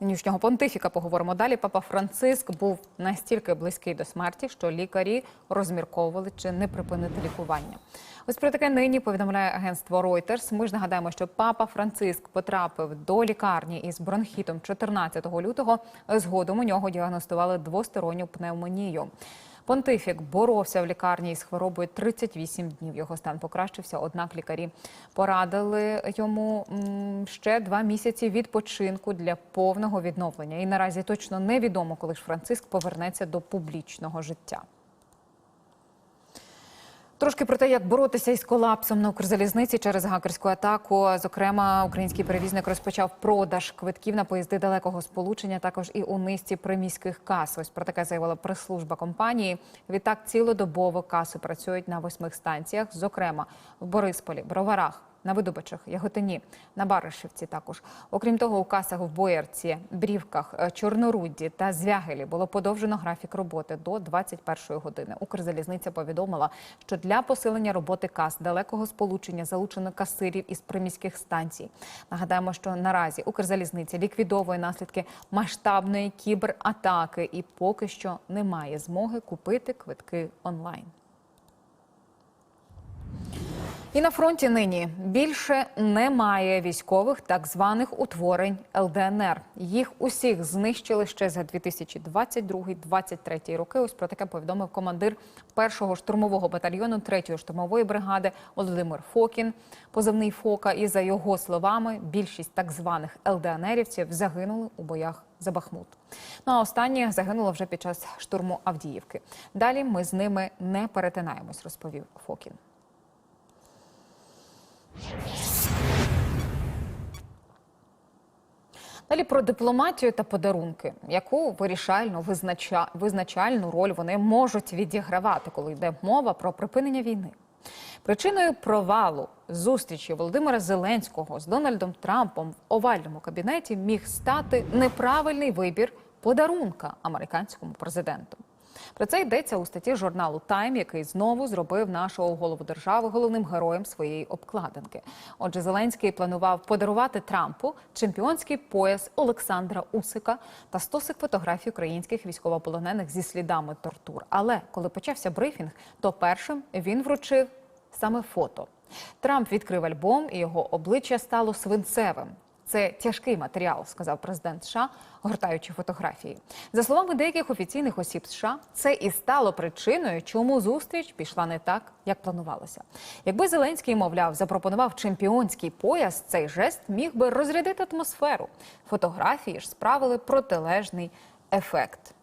нинішнього понтифіка поговоримо далі. Папа Франциск був настільки близький до смерті, що лікарі розмірковували чи не припинити лікування. Ось про таке нині повідомляє агентство Reuters. Ми ж нагадаємо, що папа Франциск потрапив до лікарні із бронхітом 14 лютого. Згодом у нього діагностували двосторонню пневмонію. Понтифік боровся в лікарні із хворобою 38 днів. Його стан покращився. Однак лікарі порадили йому ще два місяці відпочинку для повного відновлення. І наразі точно невідомо, коли ж Франциск повернеться до публічного життя. Трошки про те, як боротися із колапсом на Укрзалізниці через гакерську атаку. Зокрема, український перевізник розпочав продаж квитків на поїзди далекого сполучення, також і у низці приміських кас. Ось про таке заявила прес-служба компанії. Відтак цілодобово каси працюють на восьмих станціях, зокрема в Борисполі, Броварах. На Видобичах, Яготині, на Баришівці також. Окрім того, у касах в Боярці, Брівках, е, Чорнорудді та Звягелі було подовжено графік роботи до 21 години. Укрзалізниця повідомила, що для посилення роботи кас далекого сполучення залучено касирів із приміських станцій. Нагадаємо, що наразі Укрзалізниця ліквідовує наслідки масштабної кібератаки і поки що немає змоги купити квитки онлайн. І на фронті нині більше немає військових так званих утворень ЛДНР. Їх усіх знищили ще за 2022-2023 роки. Ось про таке повідомив командир першого штурмового батальйону 3-ї штурмової бригади Володимир Фокін. Позивний Фока. І за його словами, більшість так званих ЛДНРівців загинули у боях за Бахмут. Ну а останні загинуло вже під час штурму Авдіївки. Далі ми з ними не перетинаємось, розповів Фокін. Далі про дипломатію та подарунки, яку вирішальну визнача... визначальну роль вони можуть відігравати, коли йде мова про припинення війни. Причиною провалу зустрічі Володимира Зеленського з Дональдом Трампом в овальному кабінеті міг стати неправильний вибір подарунка американському президенту. Про це йдеться у статті журналу Тайм, який знову зробив нашого голову держави головним героєм своєї обкладинки. Отже, Зеленський планував подарувати Трампу чемпіонський пояс Олександра Усика та стосик фотографій українських військовополонених зі слідами тортур. Але коли почався брифінг, то першим він вручив саме фото. Трамп відкрив альбом, і його обличчя стало свинцевим. Це тяжкий матеріал, сказав президент США, гортаючи фотографії. За словами деяких офіційних осіб США, це і стало причиною, чому зустріч пішла не так, як планувалося. Якби Зеленський, мовляв, запропонував чемпіонський пояс, цей жест міг би розрядити атмосферу. Фотографії ж справили протилежний ефект.